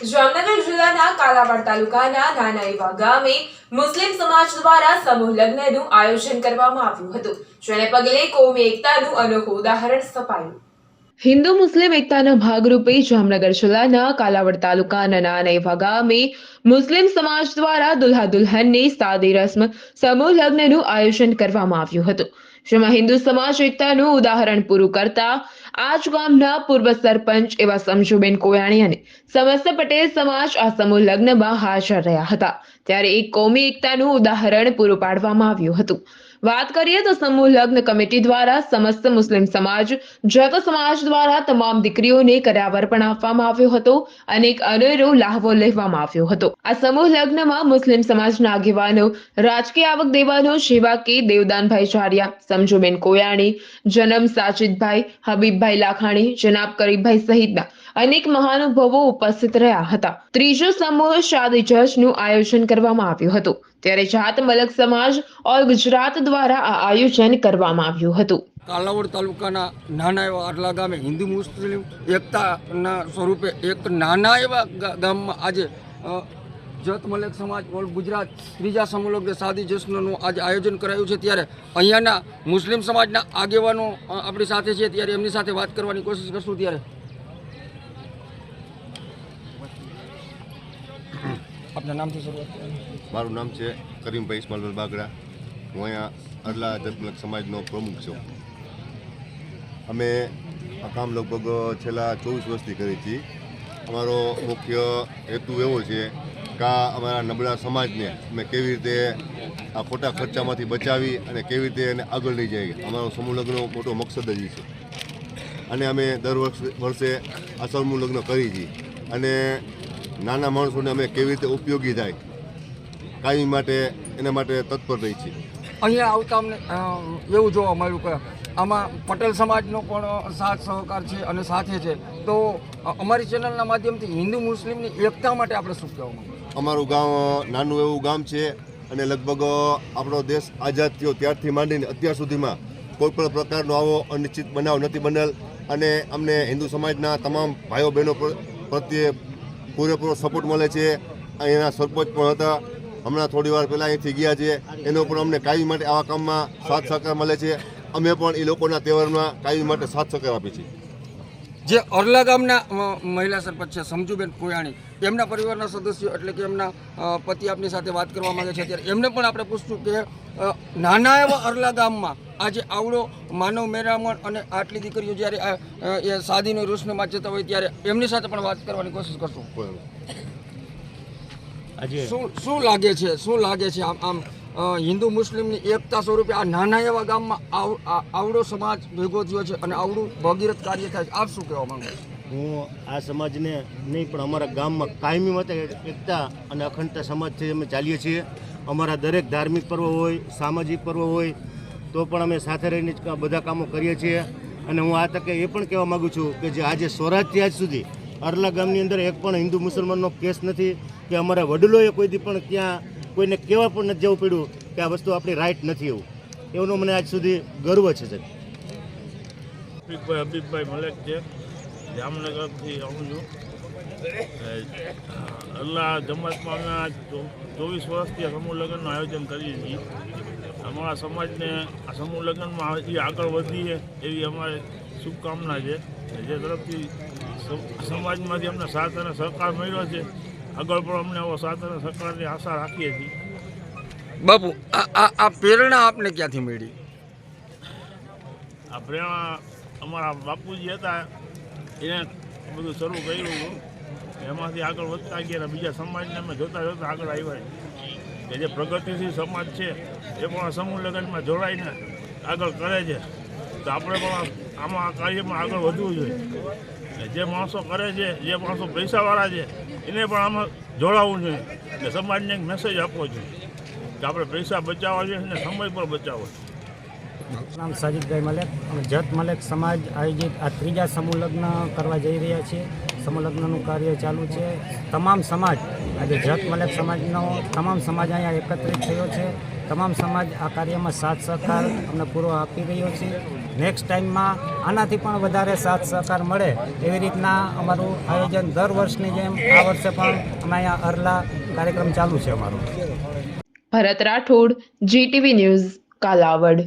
જામનગર જિલ્લાના કાલાવાડ તાલુકાના નાના ગામે મુસ્લિમ સમાજ દ્વારા સમૂહ લગ્નનું આયોજન કરવામાં આવ્યું હતું, જેને પગલે કોમી એકતાનું અનોખું ઉદાહરણ સ્થપાયું હિન્દુ મુસ્લિમ એકતાના ભાગરૂપે જામનગર જિલ્લાના કાલાવડ તાલુકાના નાના એવા ગામે મુસ્લિમ સમાજ દ્વારા દુલ્હા દુલ્હનની સાદી રસ્મ સમૂહ લગ્નનું આયોજન કરવામાં આવ્યું હતું. જેમાં હિન્દુ સમાજ એકતાનું ઉદાહરણ પૂરું કરતા આજ ગામના પૂર્વ સરપંચ એવા સમજુબેન કોયાણી અને સમસ્ત પટેલ સમાજ આ સમૂહ લગ્નમાં હાજર રહ્યા હતા. ત્યારે એક કોમી એકતાનું ઉદાહરણ પૂરું પાડવામાં આવ્યું હતું. વાત કરીએ તો સમૂહ લગ્ન કમિટી દ્વારા સમસ્ત મુસ્લિમ સમાજ જત સમાજ દ્વારા તમામ દીકરીઓને કરાવર આપવામાં આવ્યો હતો. અને એક અનેરો લાહવો લેવામાં આવ્યો હતો. આ સમૂહ લગ્નમાં મુસ્લિમ સમાજના આગેવાનો, રાજકીય આવક દેવાનો જેવા કે દેવદાનભાઈ ઝારિયા સમજુબેન કોયાણી, જનમ સાજિદભાઈ, હબીબભાઈ લાખાણી, જનાબ કરીબભાઈ સહિતના અનેક મહાનુભાવો ઉપસ્થિત રહ્યા હતા. ત્રીજો સમૂહ શાદી જજનું આયોજન કરવામાં આવ્યું હતું. ત્યારે જાત મલક સમાજ ઓલ ગુજરાત દ્વારા આ આયોજન કરવામાં આવ્યું હતું. કાલાવડ તાલુકાના નાના એવા આટલા ગામે હિન્દુ મુસ્લિમ એકતાના સ્વરૂપે એક નાના એવા ગામમાં આજે જત મલેક સમાજ ઓલ ગુજરાત ત્રીજા સમલગ્ન સાદી જશ્નનું આજે આયોજન કરાયું છે. ત્યારે અહીંયાના મુસ્લિમ સમાજના આગેવાનો આપણી સાથે છે. ત્યારે એમની સાથે વાત કરવાની કોશિશ કરશું ત્યારે. આપના નામથી શરૂઆત મારું નામ છે કરીમભાઈ ઇસ્માલભાઈ બાગડા. હું અહીંયા અરલા ધર્મલક સમાજનો પ્રમુખ છું. અમે આ કામ લગભગ છેલ્લા ચોવીસ વર્ષથી કરીએ છીએ અમારો મુખ્ય હેતુ એવો છે કે અમારા નબળા સમાજને અમે કેવી રીતે આ ખોટા ખર્ચામાંથી બચાવી અને કેવી રીતે એને આગળ લઈ જઈએ. અમારો સમૂહ લગ્નનો મોટો મકસદ જ છે. અને અમે દર વર્ષે વર્ષે આ સમૂહ લગ્ન કરી છીએ અને નાના માણસોને અમે કેવી રીતે ઉપયોગી થાય કાયમી માટે એના માટે તત્પર રહી છીએ. અહીંયા આવતા અમને એવું જોવા મળ્યું કે આમાં પટેલ સમાજનો પણ સાથ સહકાર છે અને સાથે છે. તો અમારી ચેનલના માધ્યમથી હિન્દુ મુસ્લિમની એકતા માટે આપણે શું કહેવા અમારું ગામ નાનું એવું ગામ છે અને લગભગ આપણો દેશ આઝાદ થયો ત્યારથી માંડીને અત્યાર સુધીમાં કોઈ પણ પ્રકારનો આવો અનિશ્ચિત બનાવ નથી બનેલ અને અમને હિન્દુ સમાજના તમામ ભાઈઓ બહેનો પ્રત્યે પૂરેપૂરો સપોર્ટ મળે છે. અહીંના સરપંચ પણ હતા. હમણાં થોડી વાર પહેલાં અહીંથી ગયા છે. એનો પણ અમને કાયમી માટે આવા કામમાં સાથ સહકાર મળે છે. અમે પણ એ લોકોના તહેવારમાં કાયમી માટે સાથ સહકાર આપીએ છીએ. જે અરલા ગામના મહિલા સરપંચ છે, સમજુબેન કોયાણી, એમના પરિવારના સદસ્યો એટલે કે એમના પતિ આપની સાથે વાત કરવા માંગે છે. ત્યારે એમને પણ આપણે પૂછશું કે નાના એવા અરલા ગામમાં આજે આવડો માનવ મેરામણ અને આટલી દીકરીઓ જ્યારે એ શાદીનો રોશનીમાં જતા હોય ત્યારે એમની સાથે પણ વાત કરવાની કોશિશ કરશું. શું શું લાગે છે શું લાગે છે આમ આમ હિન્દુ મુસ્લિમની એકતા સ્વરૂપે આ નાના એવા ગામમાં આવ- આવડો સમાજ ભેગો થયો છે અને આવડું ભગીરથ કાર્ય થાય છે? આપ શું કહેવા માંગો હું આ સમાજને નહીં પણ અમારા ગામમાં કાયમી માટે એકતા અને અખંડતા સમાજથી અમે ચાલીએ છીએ. અમારા દરેક ધાર્મિક પર્વ હોય સામાજિક પર્વ હોય તો પણ અમે સાથે રહીને જ બધા કામો કરીએ છીએ. અને હું આ તકે એ પણ કહેવા માગું છું કે જે આજે સ્વરાજથી આજ સુધી અરલા ગામની અંદર એક પણ હિન્દુ મુસલમાનનો કેસ નથી કે અમારા વડીલોએ કોઈથી પણ ત્યાં કોઈને કહેવા પણ નથી જવું પડ્યું કે આ વસ્તુ આપણી રાઈટ નથી એવું. એવનો મને આજ સુધી ગર્વ છે, સાહેબ. હબીબભાઈ હબીબભાઈ મલેક છે. જામનગરથી આવું છું. અલ્લાહ જમાતમાં ચોવીસ વર્ષથી સમૂહ લગ્નનું આયોજન કરીએ છીએ. અમારા સમાજને આ સમૂહ લગ્નમાં હજી આગળ વધીએ એવી અમારી શુભકામના છે. જે તરફથી સમાજમાંથી અમને સાથ અને સહકાર મળ્યો છે આગળ પણ અમને આવો સાથ અને સહકારની આશા રાખીએ છીએ. બાપુ આ પ્રેરણા આપને ક્યાંથી મળી? આ પ્રેરણા અમારા બાપુજી હતા એને બધું શરૂ કર્યું. હતું એમાંથી આગળ વધતા ગયા અને બીજા સમાજને અમે જોતા જોતા આગળ આવ્યા. કે જે પ્રગતિશીલ સમાજ છે એ પણ આ સમૂહ લગ્નમાં જોડાઈને આગળ કરે છે. તો આપણે પણ આમાં આ કાર્યમાં આગળ વધવું જોઈએ. જે માણસો કરે છે, જે માણસો પૈસાવાળા છે, એને પણ આમાં જોડાવવું જોઈએ. કે સમાજને એક મેસેજ આપવો જોઈએ. કે આપણે પૈસા બચાવવા જોઈએ અને સમય પણ બચાવવો જોઈએ. નામ સાજિદભાઈ મલેક. અને જત મલેક સમાજ આયોજિત આ ત્રીજા સમૂહ લગ્ન કરવા જઈ રહ્યા છે સમૂહ લગ્નનું કાર્ય ચાલુ છે. તમામ સમાજ, આજે જત મલેક સમાજનો તમામ સમાજ અહીંયા એકત્રિત થયો છે. તમામ સમાજ આ કાર્યમાં સાથ સહકાર અમને પૂરો આપી રહ્યો છે. નેક્સ્ટ ટાઈમમાં આનાથી પણ વધારે સાથ સહકાર મળે એવી રીતના અમારું આયોજન દર વર્ષની જેમ આ વર્ષે પણ અમે અહીંયા અરલા કાર્યક્રમ ચાલુ છે અમારો. Bharat Rathod GTV news Kalavad